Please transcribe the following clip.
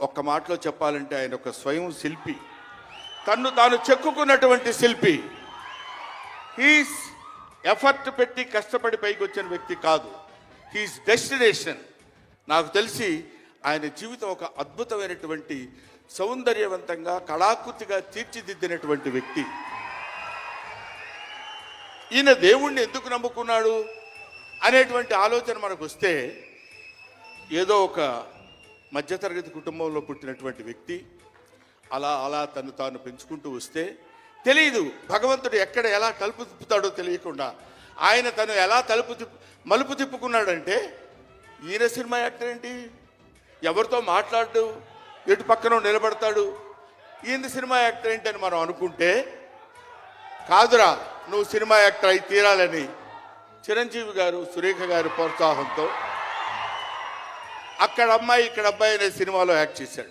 ఒక్క మాటలో చెప్పాలంటే ఆయన ఒక స్వయం శిల్పి. తన్ను తాను చెక్కుకున్నటువంటి శిల్పి. హీస్ ఎఫర్ట్ పెట్టి కష్టపడి పైకి వచ్చిన వ్యక్తి కాదు. హీస్ డెస్టినేషన్ నాకు తెలిసి ఆయన జీవితం ఒక అద్భుతమైనటువంటి సౌందర్యవంతంగా కళాకృతిగా తీర్చిదిద్దినటువంటి వ్యక్తి. ఈయన దేవుణ్ణి ఎందుకు నమ్ముకున్నాడు అనేటువంటి ఆలోచన మనకు వస్తే ఏదో ఒక మధ్యతరగతి కుటుంబంలో పుట్టినటువంటి వ్యక్తి అలా అలా తను తాను పెంచుకుంటూ వస్తే తెలియదు భగవంతుడు ఎక్కడ ఎలా తలుపు తిప్పుతాడో తెలియకుండా. ఆయన తను ఎలా తలుపు తిప్పు మలుపు తిప్పుకున్నాడంటే ఈయన సినిమా యాక్టర్ ఏంటి? ఎవరితో మాట్లాడు? ఎటు పక్కన నిలబడతాడు? ఈయన సినిమా యాక్టర్ ఏంటి అని మనం అనుకుంటే కాదురా నువ్వు సినిమా యాక్టర్ అయి తీరాలని చిరంజీవి గారు సురేఖ గారి ప్రోత్సాహంతో అక్కడ అమ్మాయి ఇక్కడ అబ్బాయి అనే సినిమాలో యాక్ట్ చేశాడు.